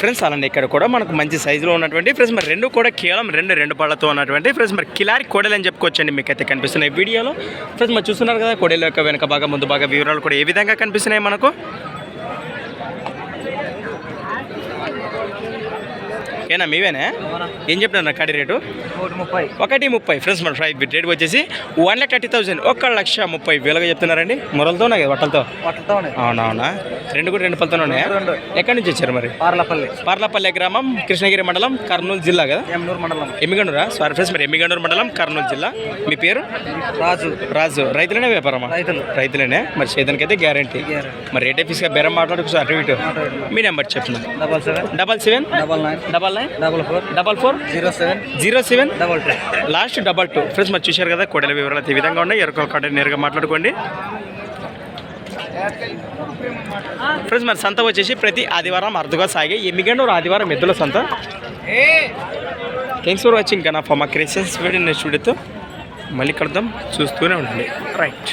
Friends అలానే ఇక్కడ కూడా మనకు మంచి సైజులో ఉన్నటువంటి ఫ్రెండ్స్ మరి రెండు కూడా కేవలం రెండు రెండు పళ్ళతో ఉన్నటువంటి ఫ్రెండ్స్ మరి కిలారి కొడలు అని చెప్పుకోవచ్చండి. మీకు అయితే కనిపిస్తున్నాయి వీడియోలో. ఫ్రెండ్స్ మరి చూస్తున్నారు కదా కోడెల యొక్క వెనక బాగా ముందు బాగా వివరాలు కూడా ఏ విధంగా కనిపిస్తున్నాయి మనకు? ఏనా మీవేనా? ఏం చెప్తున్నారు కడి రేటు? ముప్పై. ఒకటి ముప్పై. ఫ్రెండ్స్ మన ప్రైస్ రేట్ వచ్చేసి వన్ లాక్ థర్టీ థౌసండ్ ఒక లక్ష ముప్పై వేలుగా చెప్తున్నారండి. మొరలతో ఉన్నాయి కదా వట్టలతో? అవునవునా? రెండు కూడా రెండు పళ్ళతో ఉన్నాయా. ఎక్కడి నుంచి వచ్చారు మరి? పార్లపల్లి. పార్లపల్లె గ్రామం కృష్ణగిరి మండలం కర్నూలు జిల్లా కదా? ఎమ్నూరు మండలం. ఎమ్మిగండూరా? సారీ ఫ్రెండ్స్ మరి ఎమ్మిగండూరు మండలం కర్నూలు జిల్లా. మీ పేరు? రాజు. రాజు. రైతులనే వ్యాపారమా? రైతులు. రైతులేనే. మరి అయితే గ్యారంటీ మరి రేట్ ఆఫీస్గా బేరం మాట్లాడుకు అటు ఇటు మీ నెంబర్ చెప్పిన double seven. Double seven? Double nine. Double nine? Double four double four zero seven zero seven double two last double two friends మరి చూశారు కదా కోడెల వివరాలు అయితే ఈ విధంగా ఉన్నాయి. ఎరుకల కాడ నేరుగా మాట్లాడుకోండి. ఫ్రెండ్స్ మరి సంత వచ్చేసి ప్రతి ఆదివారం అరుదుగా సాగే ఎమ్మిగండూరు ఆదివారం ఎద్దుల సంత. Thanks for watching Kanna for మా క్రియేషన్స్ వీడియో నెక్స్ట్ వీడియోతో మళ్ళీ కలుద్దాం. చూస్తూనే ఉండండి. రైట్